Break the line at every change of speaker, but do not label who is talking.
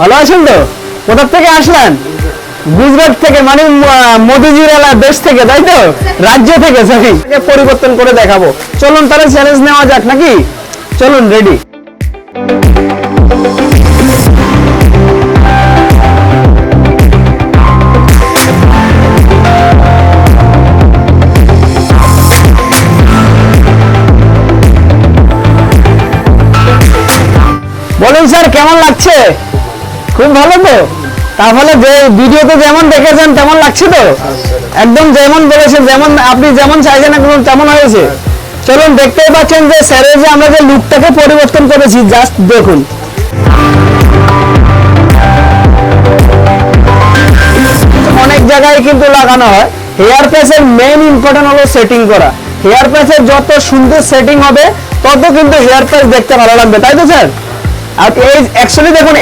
ভালো আছেন তো? কোথা থেকে আসলেন? গুজরাট থেকে মানে মোদিজির এলা দেশ থেকে, তাই তো? রাজ্য থেকে সরি পরিবর্তন করে দেখাবো। চলুন তাহলে চ্যালেঞ্জ নেওয়া যাক, নাকি? চলুন রেডি বলুন স্যার, কেমন লাগছে? খুব ভালো তো? তাহলে যে ভিডিওতে যেমন দেখেছেন, তেমন লাগছে তো? একদম যেমন বলেছে যেমন আপনি যেমন চাইছেন, একদম তেমন হয়েছে। চলুন, দেখতেই পাচ্ছেন যে স্যারের যে আমরা যে লুকটাকে পরিবর্তন করেছি, জাস্ট দেখুন। অনেক জায়গায় কিন্তু লাগানো হয়। হেয়ার প্যাচের মেইন ইম্পর্টেন্ট হলো সেটিং করা। হেয়ার প্যাচের যত সুন্দর সেটিং হবে, তত কিন্তু হেয়ার প্যাচ দেখতে ভালো লাগবে, তাই তো স্যার? আর এই অ্যাকচুয়ালি দেখুন